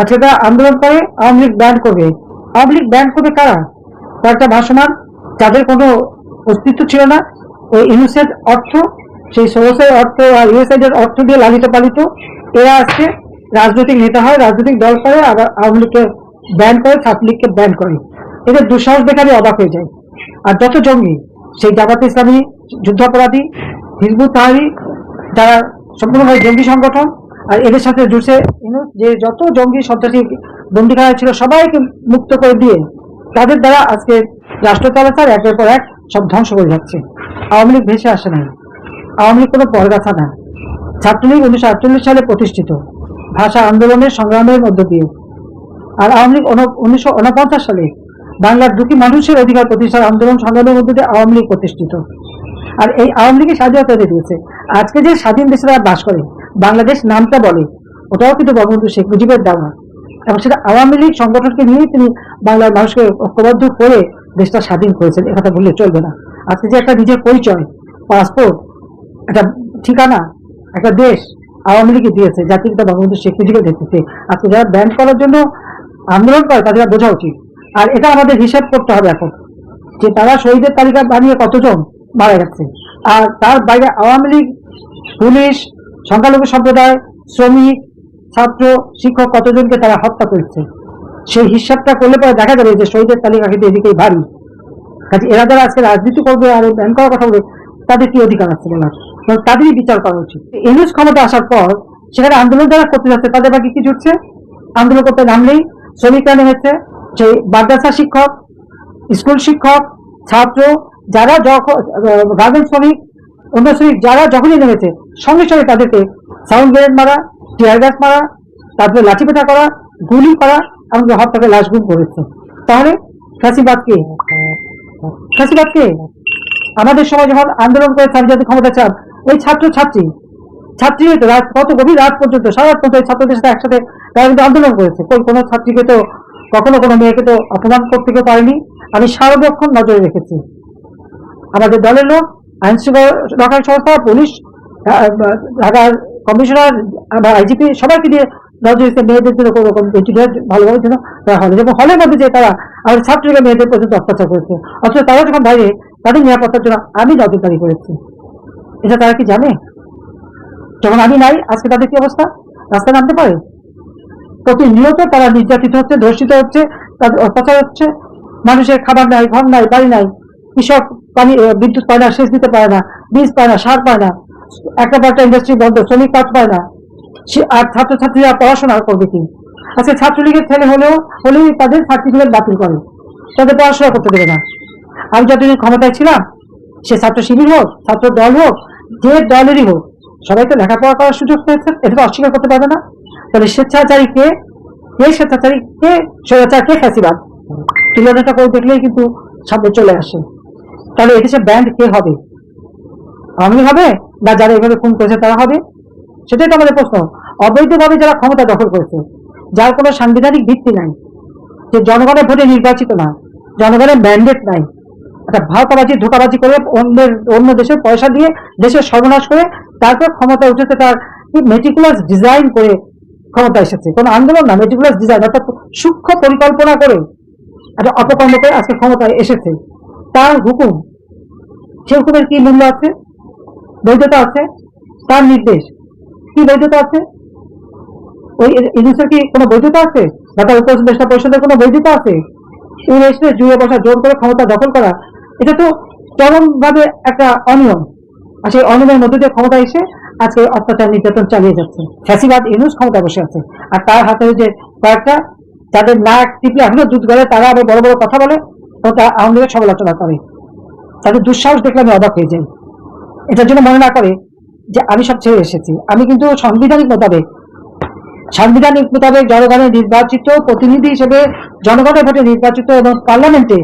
আজকে তারা আন্দোলন করে আওয়ামী লীগ ব্যান করবে। আওয়ামী লীগ ব্যান করবে কারা? কয়েকটা ভাসমান যাদের কোনো অস্তিত্ব ছিল না ওই ইউনিসেফ অর্থ, সেই সোর্সের অর্থ আর ইউএসআইড এর অর্থ দিয়ে লালিত পালিত। এরা আজকে রাজনৈতিক নেতা হয়, রাজনৈতিক দল করে, আবার আওয়ামী লীগকে ব্যান করে ছাত্রলীগকে ব্যান করে। এদের দুঃসাহস দেখে অবাক হয়ে যাই। আর যত জঙ্গি, সেই জামাত ইসলামী যুদ্ধাপরাধী, হিজবুত তাহারি, যারা সম্পূর্ণভাবে জঙ্গি সংগঠন আর এদের সাথে জুড়ছে যে যত জঙ্গি, সন্ত্রাসী বন্দিখানা ছিল, সবাইকে মুক্ত করে দিয়ে তাদের দ্বারা আজকে রাষ্ট্র চলাচল একের পর এক সব ধ্বংস করে যাচ্ছে। আওয়ামী লীগ ভেসে আসে নাই। আওয়ামী লীগ কোনো পরগাছা না ছাত্রলীগ উনিশশো আটচল্লিশ সালে প্রতিষ্ঠিত। ভাষা আন্দোলনের সংগ্রামের মধ্য দিয়ে। আর আওয়ামী লীগ উনিশশো উনপঞ্চাশ সালে বাংলার দুটি মানুষের অধিকার প্রতিষ্ঠার আন্দোলন সংগ্রামের মধ্য দিয়ে আওয়ামী লীগ প্রতিষ্ঠিত। আর এই আওয়ামী লীগের স্বাধীনতা দিয়ে দিয়েছে। আজকে যে স্বাধীন দেশে তারা বাস করে বাংলাদেশ নামটা বলে, ওটাও কিন্তু বঙ্গবন্ধু শেখ মুজিবের দেওয়া। এবং সেটা আওয়ামী লীগ সংগঠনকে নিয়েই তিনি বাংলার মানুষকে ঐক্যবদ্ধ করে দেশটা স্বাধীন করেছেন একথা বললে চলবে না। আজকে যে একটা নিজের পরিচয়, পাসপোর্ট, একটা ঠিকানা, একটা দেশ আওয়ামী লীগই দিয়েছে জাতির পিতা বঙ্গবন্ধু শেখ মুজিবের নেতৃত্বে। আজকে যারা ব্যান করার জন্য আন্দোলন করে, তাদের বোঝা উচিত। আর এটা আমাদের হিসাব করতে হবে এখন, যে তারা শহীদের তালিকা বানিয়ে কতজন মারা গেছে। আর তার বাইরে আওয়ামী লীগ, পুলিশ সংখ্যালঘু সম্প্রদায় শ্রমিক, ছাত্র, শিক্ষক কতজনকে তারা হত্যা করেছে? সেই হিসাবটা করলে পরে দেখা যাবে যে শহীদের তালিকা কিন্তু এদিকেই ভারী। কাজে এরা যারা আজকে রাজনীতি করবে আর ব্যান করার কথা বলবে তাদের কি অধিকার আছে বলার? তাদেরই বিচার করা উচিত। ইউনুস ক্ষমতা আসার পর সেখানে আন্দোলন যারা করতে যাচ্ছে, তাদের বাকি কি জুটছে? আন্দোলন করতে নামলেই শ্রমিকরা নেমেছে। সেই মাদ্রাসা শিক্ষক, স্কুল শিক্ষক, ছাত্র, যারা যখন গার্মেন্ট শ্রমিক, অন্য শ্রমিক, যারা যখনই নেমেছে সঙ্গে সঙ্গে তাদেরকে সাউন্ড গ্রেনেড মারা, টিয়ার গ্যাস মারা, তারপরে লাঠিপেটা করা, গুলি করা, এমনকি হত্যাকে লাশ গুম করেছে। তাহলে ফাঁসিবাদ কে? ফাঁসিবাদ কে? আমাদের সময় যখন আন্দোলন করে স্বামী জাতীয় ক্ষমতা চান। ওই ছাত্র ছাত্রী ছাত্রী হয়তো রাত কত গভীর রাত পর্যন্ত, সারা রাত পর্যন্ত ছাত্রদের সাথে একসাথে তারা কিন্তু আন্দোলন করেছে। কই কোনো ছাত্রীকে তো, কখনো কোনো মেয়েকে তো অপমান করতে কেউ পারেনি। আমি সার্বক্ষণ নজরে রেখেছি। আমাদের দলের লোক আইন শৃঙ্খলা সংস্থা, পুলিশ ঢাকার কমিশনার বা আইজিপি সবাইকে দিয়ে নজর রেখে মেয়েদের জন্য কোনো রকম ভেন্টিলেটার ভালোভাবে জন্য তারা হলে যেমন হলের মধ্যে যে তারা আমাদের ছাত্রীরা মেয়েদের পর্যন্ত অত্যাচার করেছে, অথচ তারা যখন বাইরে, তাদের নিরাপত্তার জন্য আমি নজরদারি করেছি। এটা তারা কি জানে? যখন আমি নাই, আজকে তাদের কি অবস্থা? রাস্তায় নামতে পারে? প্রতিনিয়ত তারা নির্যাতিত হচ্ছে, ধর্ষিত হচ্ছে, তাদের অত্যাচার হচ্ছে, মানুষের খাবার নাই, ঘর নাই, বাড়ি নাই, কৃষক পানি বিদ্যুৎ পায় না, সেচ দিতে পারে না, বীজ পায় না, সার পায় না। একটা ইন্ডাস্ট্রি বন্ধ, শ্রমিক কাজ পায় না। সে- আর ছাত্রছাত্রীরা পড়াশোনা করবে কি? আজকে ছাত্রলীগের ছেলে হলেও, হলেই তাদের সার্টিফিকেট বাতিল করে। তাদের পড়াশোনা করতে দেবে না। আমি যতদিন ক্ষমতায় ছিলাম, সে ছাত্র শিবির হোক, ছাত্র দল হোক, যে দলেরই হোক সবাই তো লেখাপড়া করার সুযোগ পেয়েছে এটা অস্বীকার করতে পারবে না। তাহলে স্বেচ্ছাচারী কে? কে স্বেচ্ছাচারী? কে স্বেচ্ছাচার? কে ফ্যাসিবাদ তুলনাটা করে দেখলেই কিন্তু সামনে চলে আসে। তাহলে এদেশে ব্যান্ড কে হবে? আমি হবে? না যারা এভাবে খুন করেছে তারা হবে? সেটাই তো আমাদের প্রশ্ন। অবৈধভাবে যারা ক্ষমতা দখল করেছে, যার কোনো সাংবিধানিক ভিত্তি নাই, যে জনগণের ভোটে নির্বাচিত না জনগণের ম্যান্ডেট নাই একটা ভারতাবাজি ধোকাবাজি করে অন্যের, অন্য দেশের পয়সা দিয়ে দেশের সর্বনাশ করে তারপর ক্ষমতা উঠেছে তার মেটিকুলাস ডিজাইন করে ক্ষমতা এসেছে। কোনো আন্দোলন না মেটিকুলাস ডিজাইন অর্থাৎ সূক্ষ্ম পরিকল্পনা করে একটা অপকর্ম করে আজকে ক্ষমতায় এসেছে। তার হুকুম সে হুকুমের কি মূল্য আছে? বৈধতা আছে? তার নির্দেশ। কি বৈধতা আছে? ওই ইলিশের কি কোনো বৈধতা আছে? তার উপদেষ্টা পরিষদের কোনো বৈধতা আছে? এসে জুড়ে বসা, জোর করে ক্ষমতা দখল করা, এটা তো চরম ভাবে একটা অনিয়ম। আর সেই অনিয়মের মধ্যে দিয়ে ক্ষমতা এসে আজকে অত্যাচার নির্যাতন চালিয়ে যাচ্ছে। ফ্যাসিবাদ, ইউনুস ক্ষমতা বসে আছে। আর তার হাতে যে কয়েকটা যাদের নাক টিপলে এখনও দুধ গলে তারা আবার বড় বড় কথা বলে এবং তারা আওয়ামী লীগের সমালোচনা করে। তাদের দুঃসাহস দেখলে আমি অবাক হয়ে যাই। এটার জন্য মনে না করে যে আমি সব ছেড়ে এসেছি। আমি কিন্তু সাংবিধানিক মোতাবেক সাংবিধানিক মোতাবেক জনগণের নির্বাচিত প্রতিনিধি হিসেবে জনগণের ভোটে নির্বাচিত এবং পার্লামেন্টে,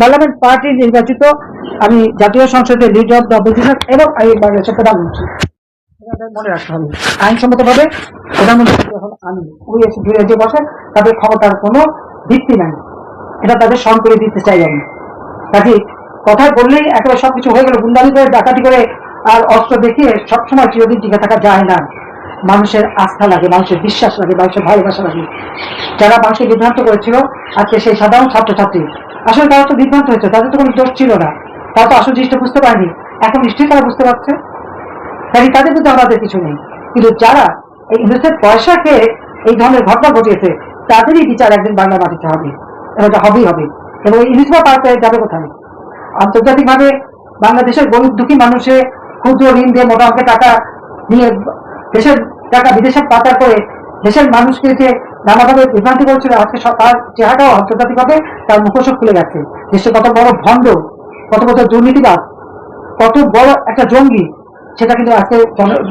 পার্লামেন্ট পার্টি নির্বাচিত আমি জাতীয় সংসদে লিড অফ দ্য অপোজিশন এবং এই বাংলাদেশের প্রধানমন্ত্রী। মনে রাখতে হবে আইনসম্মত ভাবে প্রধানমন্ত্রী যখন আমি ওই এসে যে তাদের ক্ষমতার কোনো ভিত্তি নাই। এটা তাদের স্মরণ করে দিতে চাই আমি। কাজে কথা বললেই একেবারে সবকিছু হয়ে গেল, গুন্ডামি করে, ডাকাতি করে, আর অস্ত্র দেখিয়ে সবসময় চিরদিন টিকে থাকা যায় না। মানুষের আস্থা লাগে, মানুষের বিশ্বাস লাগে, মানুষের ভালোবাসা লাগে। যারা মানুষকে বিভ্রান্ত করেছিল, আজকে সেই সাধারণ ছাত্রছাত্রী। আসলে তারা তো বিভ্রান্ত হয়েছে, তাদের তো কোনো দোষ ছিল না। তারা তো আসল জিনিসটা বুঝতে পারেনি। এখন নিশ্চয়ই তারা বুঝতে পারছে। তাই তাদের মধ্যে আমাদের কিছু নেই। কিন্তু যারা এই ইউনিসেফ পয়সা খেয়ে এই ধরনের ঘটনা ঘটিয়েছে, তাদেরই বিচার একদিন বাংলা মাটিতে হবে। এবং হবেই হবে। এবং এই ইউনিসেফ পার যাবে কোথায়? আন্তর্জাতিকভাবে বাংলাদেশের গরিব দুঃখী মানুষে ক্ষুদ্র ঋণ দিয়ে মোটা অঙ্কের টাকা নিয়ে দেশের টাকা বিদেশে পাচার করে দেশের মানুষকে যে নানাভাবে বিভ্রান্তি করেছিল। আজকে তার চেহারাটাও আন্তর্জাতিকভাবে তার মুখোশ খুলে গেছে। দেশে কত বড় ভণ্ড, কত কত দুর্নীতিবাদ কত বড় একটা জঙ্গি, সেটা কিন্তু আজকে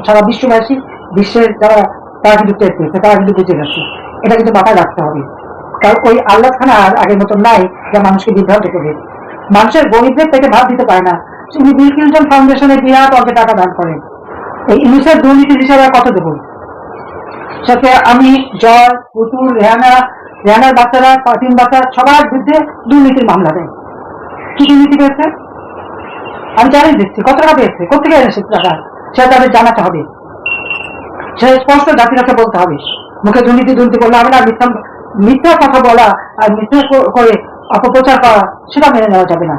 সারা বিশ্ববাসী বিশ্বের যারা তারা কিন্তু টের পেয়েছে তারা কিন্তু বুঝে গেছে। এটা কিন্তু মাথায় রাখতে হবে। কারণ ওই আল্লাহ খানা আর আগের মতন নাই যা মানুষকে বিভ্রান্ত করবে মানুষের গরিবদের পেটে ভাত দিতে পারে না। উনি বিল ক্লিন্টন ফাউন্ডেশনে বিরাট অঙ্কে টাকা দান করেন এই ইউনিসেফ দুর্নীতির হিসাবে কত দেবো সাথে আমি জয় পুতুল, রেহানা, রেহানার বাচ্চারা পাতিন বাচ্চা সবার বিরুদ্ধে দুর্নীতির মামলা দেয়। কি দুর্নীতি পেয়েছে? আমি চ্যালেঞ্জ দিচ্ছি, কত টাকা পেয়েছে? কোথেকে এনেছে টাকা? সেটা তাদের জানাতে হবে। সে স্পষ্ট জাতিরাকে বলতে হবে। মুখে দুর্নীতি দুর্নীতি করলে হবে না, মিথ্যা মিথ্যা কথা বলা আর মিথ্যা করে অপপ্রচার করা সেটা মেনে নেওয়া যাবে না।